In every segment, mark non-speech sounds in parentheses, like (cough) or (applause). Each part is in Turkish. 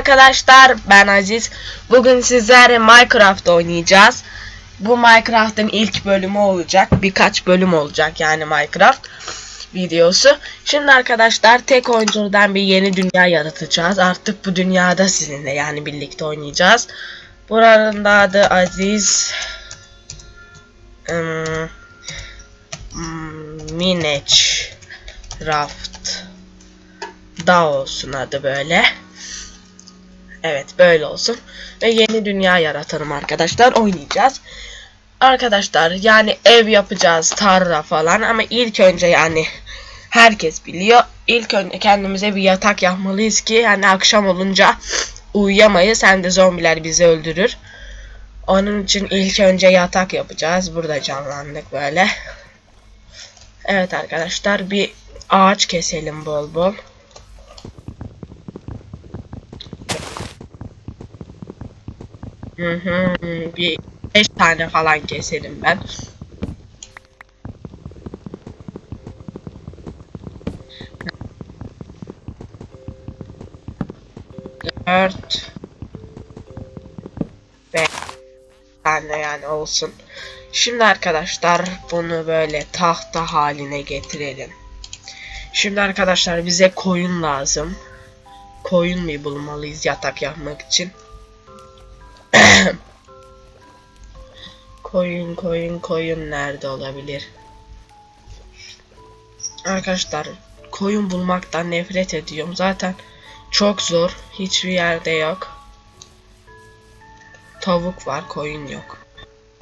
arkadaşlar ben Aziz. Bugün sizlerle Minecraft oynayacağız. Bu Minecraft'ın ilk bölümü olacak. Birkaç bölüm olacak yani Minecraft videosu. Şimdi arkadaşlar tek oyuncudan bir yeni dünya yaratacağız. Artık bu dünyada sizinle yani birlikte oynayacağız. Buranın da adı Aziz hmm, Minecraft da olsun adı böyle. Evet böyle olsun. Ve yeni dünya yaratalım arkadaşlar. Oynayacağız. Arkadaşlar yani ev yapacağız. Tarla falan. Ama ilk önce yani herkes biliyor. İlk önce kendimize bir yatak yapmalıyız ki yani akşam olunca uyuyamayız. Hem de zombiler bizi öldürür. Onun için ilk önce yatak yapacağız. Burada canlandık böyle. Evet arkadaşlar bir ağaç keselim bol bol. Bir 5 tane falan keselim ben. Dört Beş tane yani olsun. Şimdi arkadaşlar bunu böyle tahta haline getirelim. Şimdi arkadaşlar bize koyun lazım. Koyun mu bulmalıyız yatak yapmak için? (coughs) koyun koyun koyun nerede olabilir? Arkadaşlar koyun bulmaktan nefret ediyorum. Zaten çok zor. Hiçbir yerde yok. Tavuk var, koyun yok.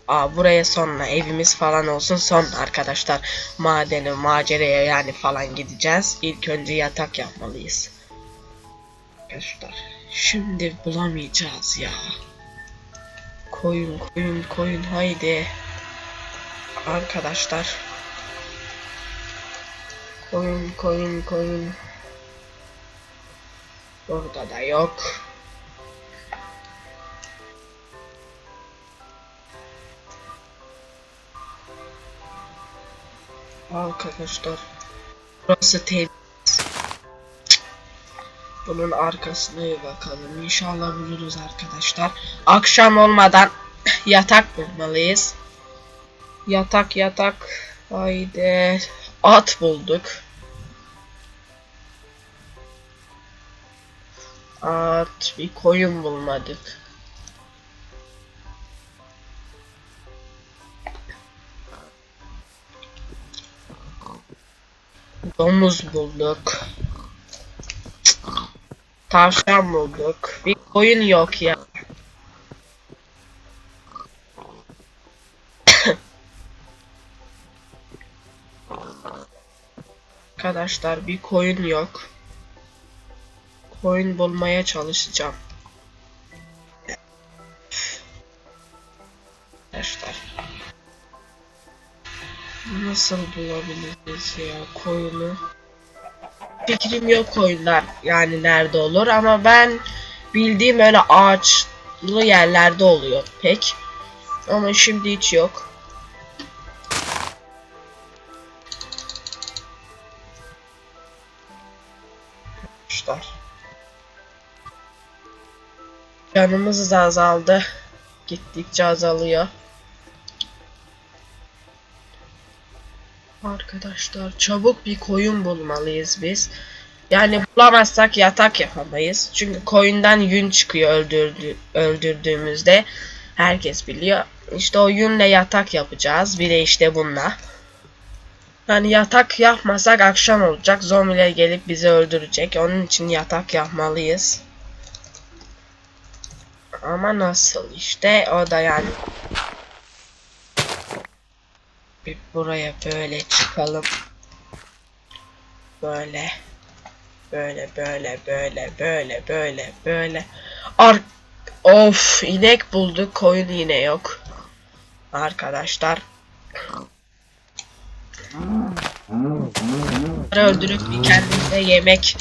Aa buraya sonra evimiz falan olsun sonra arkadaşlar madene maceraya yani falan gideceğiz. İlk önce yatak yapmalıyız. Arkadaşlar şimdi bulamayacağız ya. Koyun koyun koyun haydi. Arkadaşlar. Koyun koyun koyun. Burada da yok. Arkadaşlar. Burası temiz. Bunun arkasına bir bakalım. İnşallah buluruz arkadaşlar. Akşam olmadan (clears throat) yatak bulmalıyız. Yatak yatak. Haydi. At bulduk. At bir koyun bulmadık. Domuz bulduk. Tavşan bulduk. Bir koyun yok ya. Arkadaşlar bir koyun yok. Koyun bulmaya çalışacağım. Arkadaşlar. Nasıl bulabiliriz ya koyunu? Fikrim yok koyunlar yani nerede olur ama ben bildiğim öyle ağaçlı yerlerde oluyor pek. Ama şimdi hiç yok. Arkadaşlar. Canımız da azaldı. Gittikçe azalıyor. Arkadaşlar çabuk bir koyun bulmalıyız biz. Yani bulamazsak yatak yapamayız. Çünkü koyundan yün çıkıyor öldürdü, öldürdüğümüzde. Herkes biliyor. İşte o yünle yatak yapacağız. Bir de işte bununla. Yani yatak yapmasak akşam olacak. Zombiler gelip bizi öldürecek. Onun için yatak yapmalıyız. Ama nasıl işte o da yani bir buraya böyle çıkalım. Böyle. Böyle böyle böyle böyle böyle böyle. Ar of inek bulduk. Koyun yine yok. Arkadaşlar. Öldürüp kendimize yemek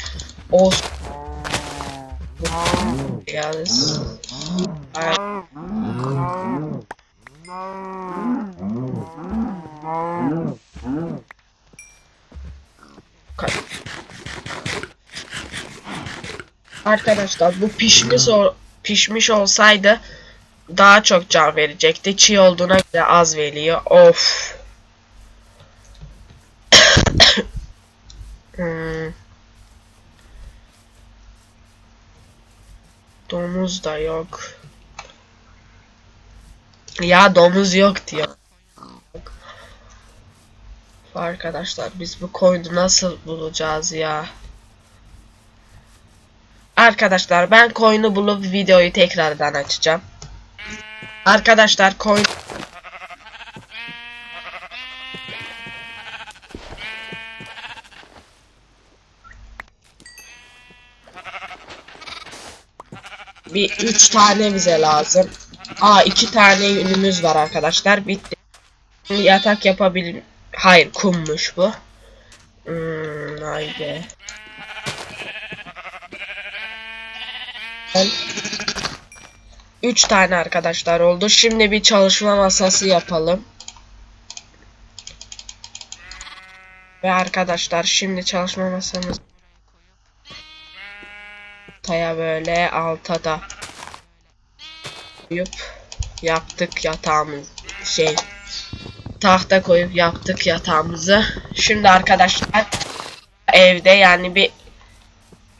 olsun. Yalnız. Arkadaşlar bu pişmiş o pişmiş olsaydı daha çok can verecekti. Çiğ olduğuna göre az veriyor. Of. (coughs) Hmm. Domuz da yok. Ya domuz yok diyor. Arkadaşlar biz bu koyunu nasıl bulacağız ya? Arkadaşlar ben koyunu bulup videoyu tekrardan açacağım. Arkadaşlar koyun bir üç tane bize lazım. Aa iki tane yünümüz var arkadaşlar. Bitti. Yatak yapabil... Hayır kummuş bu. Hmm, haydi. Üç tane arkadaşlar oldu. Şimdi bir çalışma masası yapalım. Ve arkadaşlar şimdi çalışma masamız ortaya böyle alta da koyup yaptık yatağımız şey tahta koyup yaptık yatağımızı. Şimdi arkadaşlar evde yani bir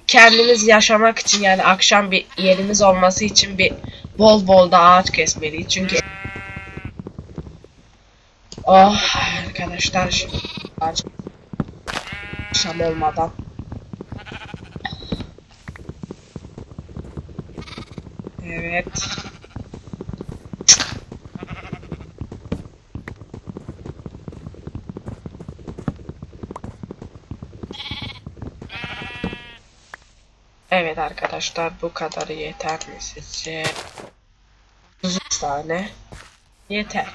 kendimiz yaşamak için yani akşam bir yerimiz olması için bir bol bol da ağaç kesmeliyiz. Çünkü Oh arkadaşlar ağaç akşam olmadan Evet. Evet arkadaşlar bu kadarı yeter mi sizce? 33 tane yeter.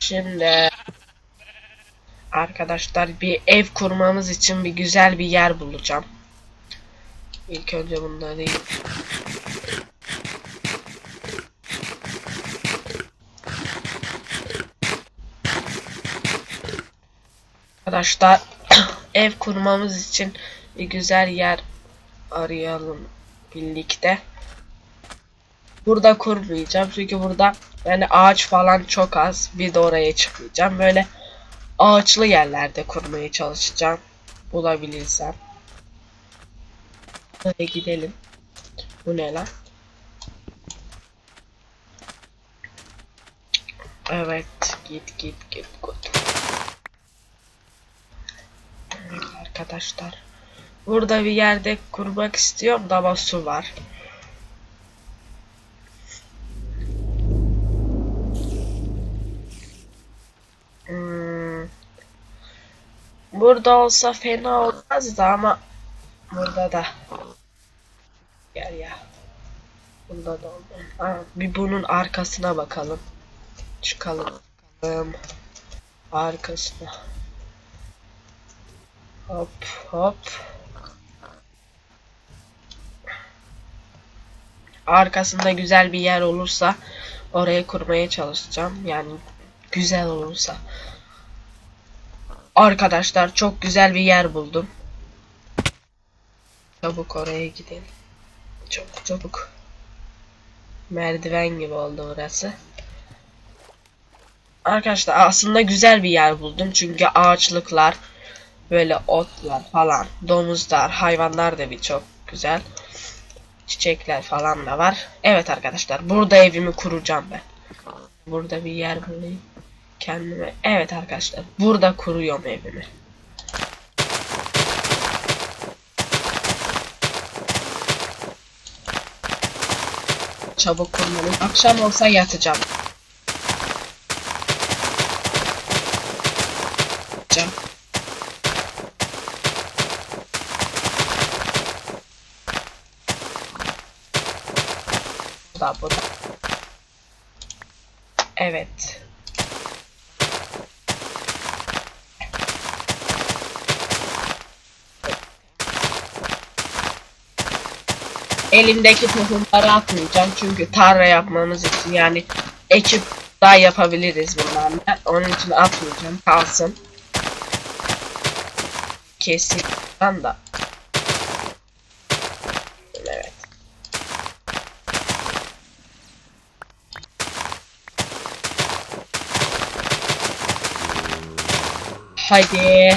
Şimdi arkadaşlar bir ev kurmamız için bir güzel bir yer bulacağım. İlk önce bunları Arkadaşlar (clears throat) ev kurmamız için bir güzel yer arayalım birlikte. Burada kurmayacağım çünkü burada yani ağaç falan çok az. Bir de oraya çıkmayacağım. Böyle ağaçlı yerlerde kurmaya çalışacağım. Bulabilirsem. Hadi gidelim. Bu ne lan? Evet. Git git git. git. Evet arkadaşlar. Burada bir yerde kurmak istiyorum da ama su var. Hmm. Burada olsa fena olmazdı ama burada da gel ya. Bunda da olmaz. Ha, bir bunun arkasına bakalım. Çıkalım. Bakalım. Arkasına. Hop hop. Arkasında güzel bir yer olursa oraya kurmaya çalışacağım. Yani güzel olursa. Arkadaşlar çok güzel bir yer buldum. Çabuk oraya gidelim. Çabuk çabuk. Merdiven gibi oldu burası. Arkadaşlar aslında güzel bir yer buldum. Çünkü ağaçlıklar böyle otlar falan, domuzlar, hayvanlar da birçok güzel. Çiçekler falan da var. Evet arkadaşlar burada evimi kuracağım ben. Burada bir yer bulayım kendime. Evet arkadaşlar burada kuruyorum evimi. Çabuk kurmalıyım. Akşam olsa yatacağım. Da. Evet. Elimdeki tohumları atmayacağım çünkü tarla yapmamız için yani ekip daha yapabiliriz bunlarla. Onun için atmayacağım kalsın. Kesin da Hadi.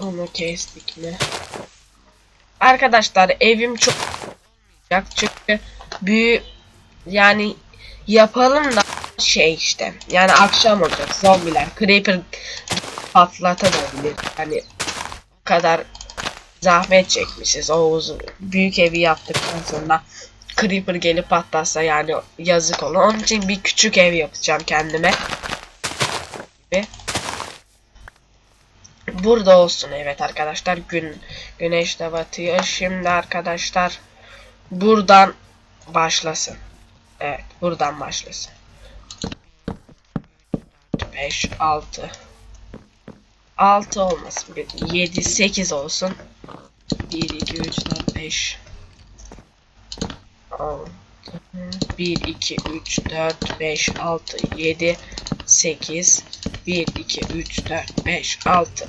Onu kestik mi? Arkadaşlar evim çok Yak çünkü büyü yani yapalım da şey işte yani akşam olacak zombiler creeper patlatabilir yani kadar zahmet çekmişiz o büyük evi yaptıktan sonra creeper gelip patlarsa yani yazık olur onun için bir küçük ev yapacağım kendime gibi. Burada olsun evet arkadaşlar gün güneş de batıyor şimdi arkadaşlar buradan başlasın. Evet, buradan başlasın. 5 6 6 olmasın. 7 8 olsun. 1 2 3 4 5 6 1 2 3 4 5 6 7 8 1 2 3 4 5 6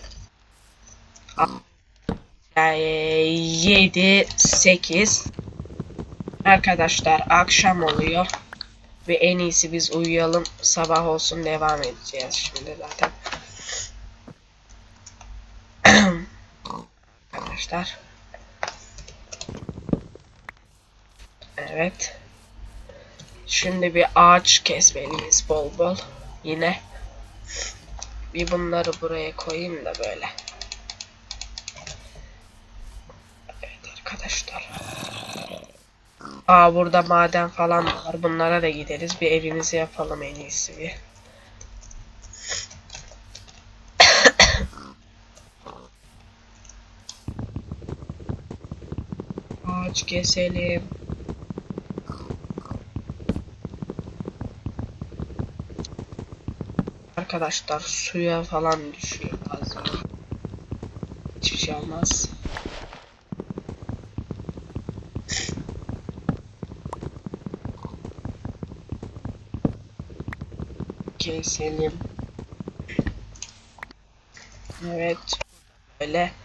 7 8 Arkadaşlar akşam oluyor. Ve en iyisi biz uyuyalım. Sabah olsun devam edeceğiz şimdi zaten. Arkadaşlar. Evet. Şimdi bir ağaç kesmeliyiz bol bol. Yine. Bir bunları buraya koyayım da böyle. Evet arkadaşlar. Aa burada maden falan var. Bunlara da gideriz. Bir evimizi yapalım en iyisi bir. Ağaç keselim. Arkadaşlar suya falan düşüyor bazen. Hiçbir şey olmaz. keselim. Evet. Böyle.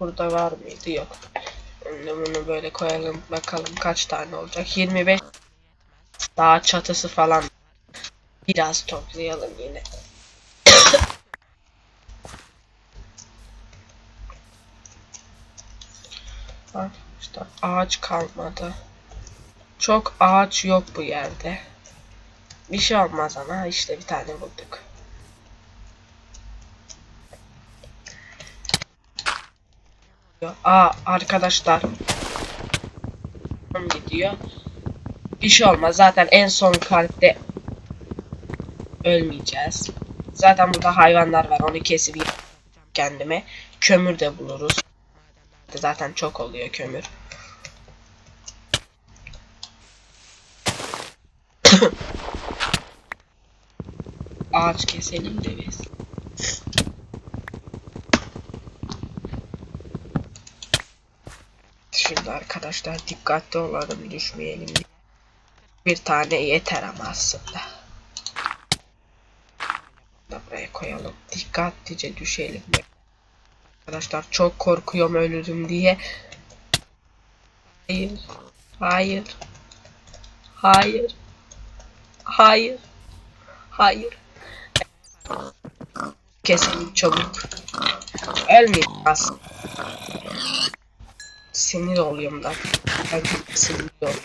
Burada var mıydı? Yok. Şimdi bunu böyle koyalım. Bakalım kaç tane olacak. 25. Daha çatısı falan. Biraz toplayalım yine. (coughs) Arkadaşlar ağaç kalmadı. Çok ağaç yok bu yerde. Bir şey olmaz ama işte bir tane bulduk. Aa arkadaşlar. gidiyor. Bir şey olmaz. Zaten en son kalpte ölmeyeceğiz. Zaten burada hayvanlar var. Onu kesip kendime. Kömür de buluruz. Zaten çok oluyor kömür. (coughs) ağaç keselim de biz. Şimdi arkadaşlar dikkatli olalım düşmeyelim. Bir tane yeter ama aslında. Da buraya koyalım. Dikkatlice düşelim. Arkadaşlar çok korkuyorum ölürüm diye. Hayır. Hayır. Hayır. Hayır. Hayır. Kesin çabuk. Aslında. Sinir oluyorum da. Ben sinirliyorum.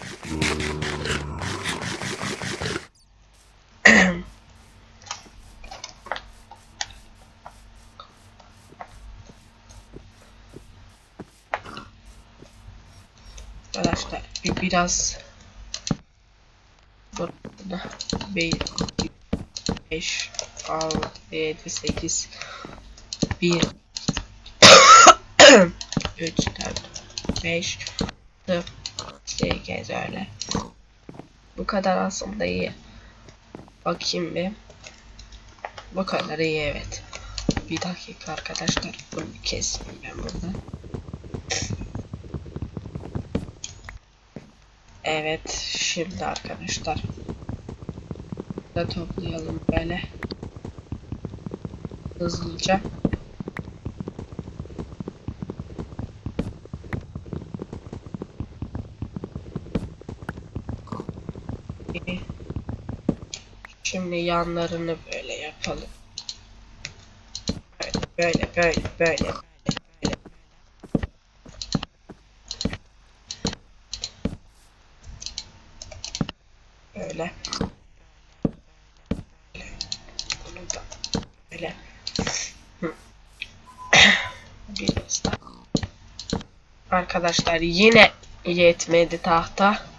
Arkadaşlar bir biraz burada bir 5 6 7 8 1 3 4 5 4 8 öyle. Bu kadar aslında iyi. Bakayım bir. Bu kadar iyi evet. Bir dakika arkadaşlar. Bunu kesmeyeyim ben burada. Evet şimdi arkadaşlar da toplayalım böyle. Hızlıca. Şimdi yanlarını böyle yapalım. Böyle böyle böyle böyle. böyle. Böyle. Böyle. Arkadaşlar yine yetmedi tahta.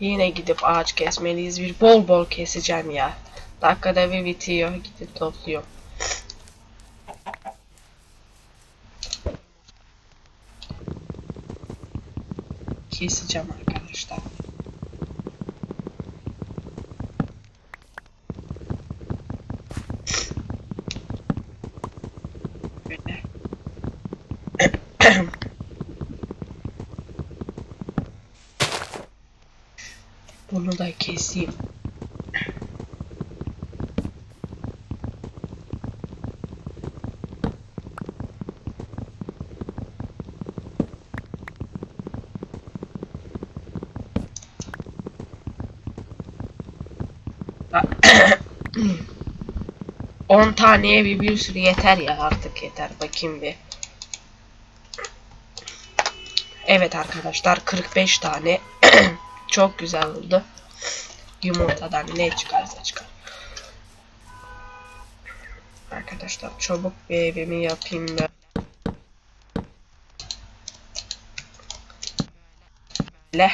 Yine gidip ağaç kesmeliyiz. Bir bol bol keseceğim ya. Dakikada bir bitiyor. Gidip topluyorum. Keseceğim arkadaşlar. Böyle. (clears throat) da keseyim. (clears throat) On taneye bir bir sürü yeter ya artık yeter bakayım bir. Evet arkadaşlar 45 tane (clears throat) çok güzel oldu. Yumurtadan ne çıkarsa çıkar. Arkadaşlar çabuk bir evimi yapayım ben. Böyle.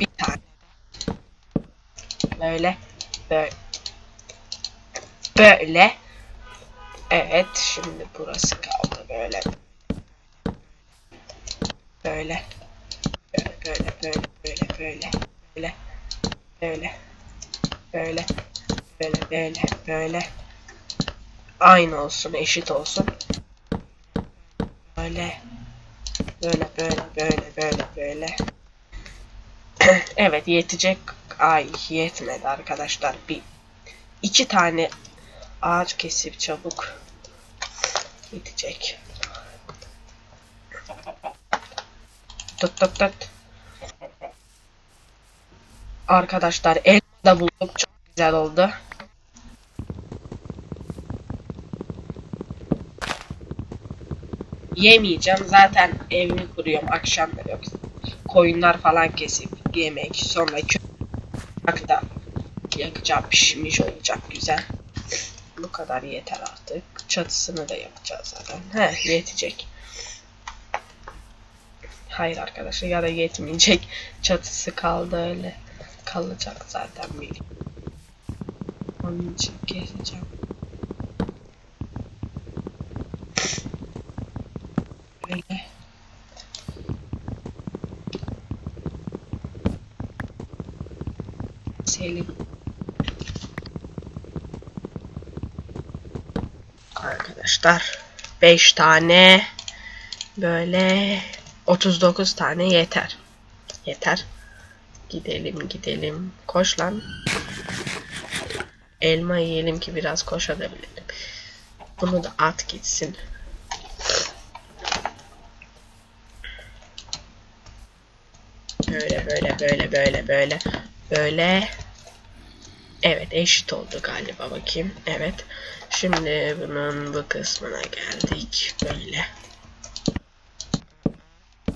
Bir tane. Böyle. Böyle. Böyle. Evet şimdi burası kaldı böyle. Böyle. Böyle böyle böyle böyle böyle böyle. Böyle. Böyle böyle böyle. Aynı olsun eşit olsun. Böyle. Böyle böyle böyle böyle böyle. (clears throat) Evet yetecek. Ay yetmedi arkadaşlar. Bir iki tane ağaç kesip çabuk yetecek. Tut tut tut Arkadaşlar da bulduk. Çok güzel oldu. Yemeyeceğim. Zaten evimi kuruyorum akşamları yok. Koyunlar falan kesip yemek. Sonra köpek da yakacağım. Pişmiş olacak güzel. Bu kadar yeter artık. Çatısını da yapacağız zaten. He yetecek. Hayır arkadaşlar ya da yetmeyecek. Çatısı kaldı öyle kalacak zaten bir. Onun için keseceğim. Böyle. Selim. Arkadaşlar 5 tane böyle 39 tane yeter. Yeter. Gidelim gidelim. Koş lan. Elma yiyelim ki biraz koşabilelim. Bunu da at gitsin. Böyle böyle böyle böyle böyle böyle. Evet eşit oldu galiba bakayım. Evet. Şimdi bunun bu kısmına geldik. Böyle.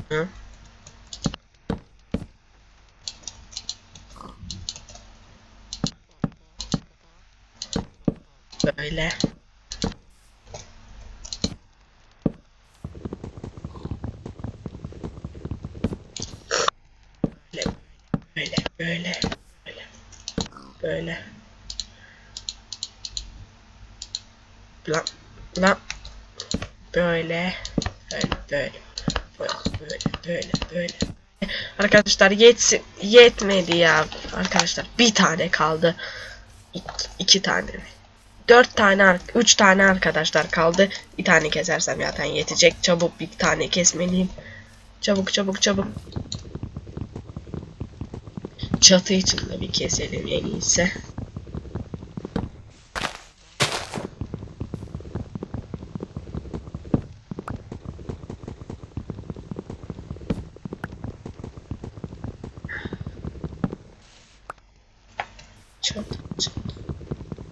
Hı? Böyle. Böyle. Böyle. Böyle. Böyle. Böyle. Lan. Lan. Böyle. Böyle. Böyle. Böyle. Böyle. Böyle. Arkadaşlar yetsin, yetmedi ya arkadaşlar bir tane kaldı İki, iki tane mi? 4 tane, 3 tane arkadaşlar kaldı. Bir tane kesersem zaten yetecek. Çabuk bir tane kesmeliyim. Çabuk çabuk çabuk. Çatı için de bir keselim en iyisi.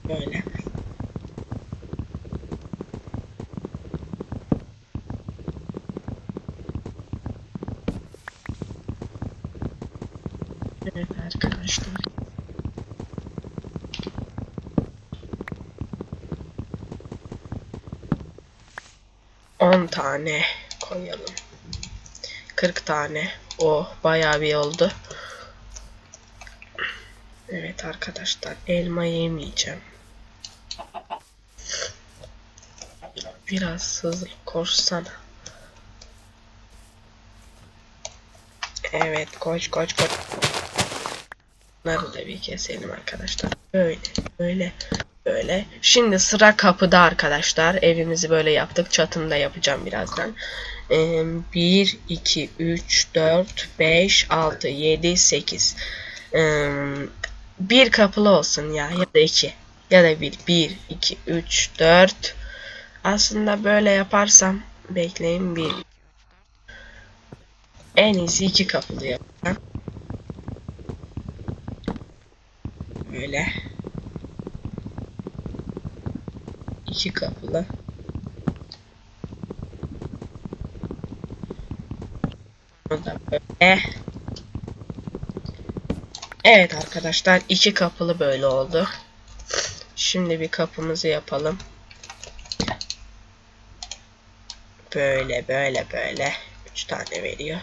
Böyle. Evet arkadaşlar. On tane koyalım. 40 tane. O bayağı bir oldu. Evet arkadaşlar elma yemeyeceğim. Biraz hızlı koşsana. Evet koş koş koş. Bunları da bir keselim arkadaşlar. Böyle böyle böyle. Şimdi sıra kapıda arkadaşlar. Evimizi böyle yaptık. Çatını da yapacağım birazdan. Ee, 1, 2, 3, 4, 5, 6, 7, 8. Ee, bir kapılı olsun ya ya da iki ya da bir 1 2 3 4 aslında böyle yaparsam bekleyin bir en iyisi iki kapılı yapacağım böyle iki kapılı Evet arkadaşlar iki kapılı böyle oldu. Şimdi bir kapımızı yapalım. Böyle böyle böyle. Üç tane veriyor.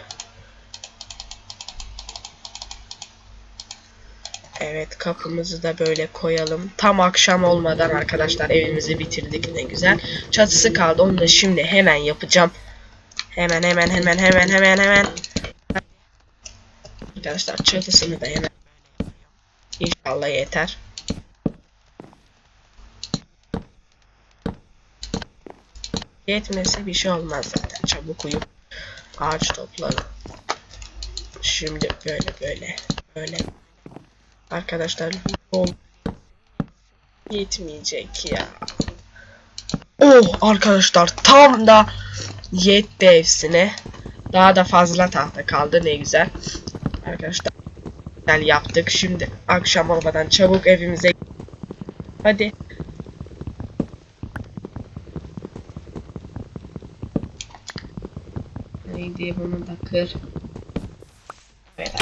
Evet kapımızı da böyle koyalım. Tam akşam olmadan arkadaşlar evimizi bitirdik ne güzel. Çatısı kaldı onu da şimdi hemen yapacağım. Hemen hemen hemen hemen hemen hemen. Arkadaşlar çatısını da hemen İnşallah yeter. Yetmese bir şey olmaz zaten. Çabuk uyup ağaç topladım. Şimdi böyle böyle böyle. Arkadaşlar yol yetmeyecek ya. Oh arkadaşlar tam da yetti hepsine. Daha da fazla tahta kaldı ne güzel. Arkadaşlar güzel yaptık. Şimdi akşam olmadan çabuk evimize hadi. Neydi bunu da kır. Evet.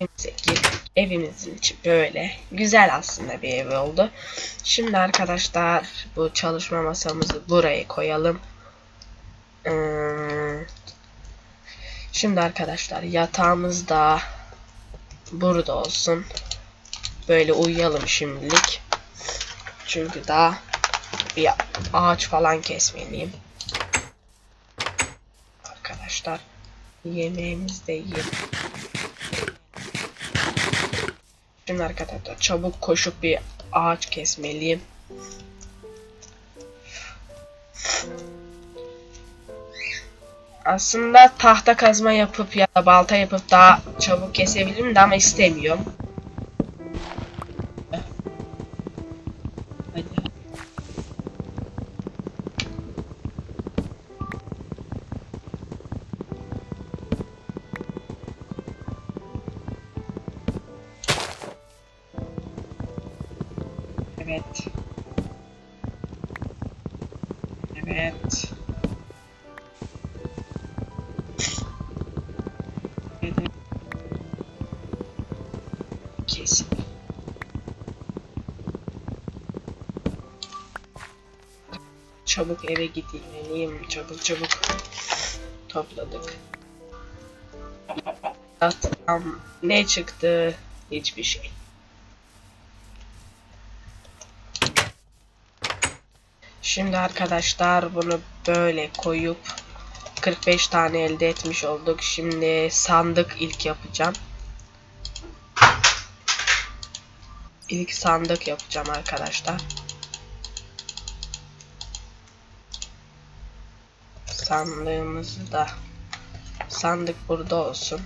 Evimize girdik. Evimizin içi böyle. Güzel aslında bir ev oldu. Şimdi arkadaşlar bu çalışma masamızı buraya koyalım. Hmm. Şimdi arkadaşlar yatağımız da burada olsun. Böyle uyuyalım şimdilik. Çünkü daha bir ağaç falan kesmeliyim. Arkadaşlar yemeğimizi de yiyelim. Şimdi arkadaşlar çabuk koşup bir ağaç kesmeliyim. Aslında tahta kazma yapıp ya da balta yapıp daha çabuk kesebilirim de ama istemiyorum. Evet. Evet. Evet. Kesin. Çabuk eve gideyim. Çabuk çabuk. Topladık. Tamam. Ne çıktı? Hiçbir şey. Şimdi arkadaşlar bunu böyle koyup 45 tane elde etmiş olduk. Şimdi sandık ilk yapacağım. İlk sandık yapacağım arkadaşlar. Sandığımızı da sandık burada olsun.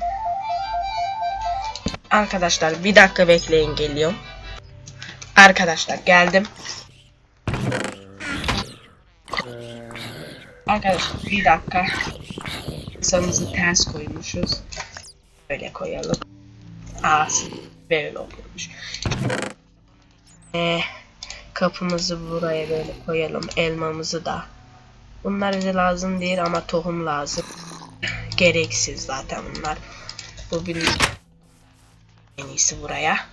Arkadaşlar bir dakika bekleyin geliyorum. Arkadaşlar geldim. Arkadaşlar bir dakika. Masamızı ters koymuşuz. Böyle koyalım. Aa, böyle oluyormuş. Ee, Kapımızı buraya böyle koyalım. Elmamızı da. Bunlar bize lazım değil ama tohum lazım. Gereksiz zaten bunlar. Bu bir en iyisi buraya.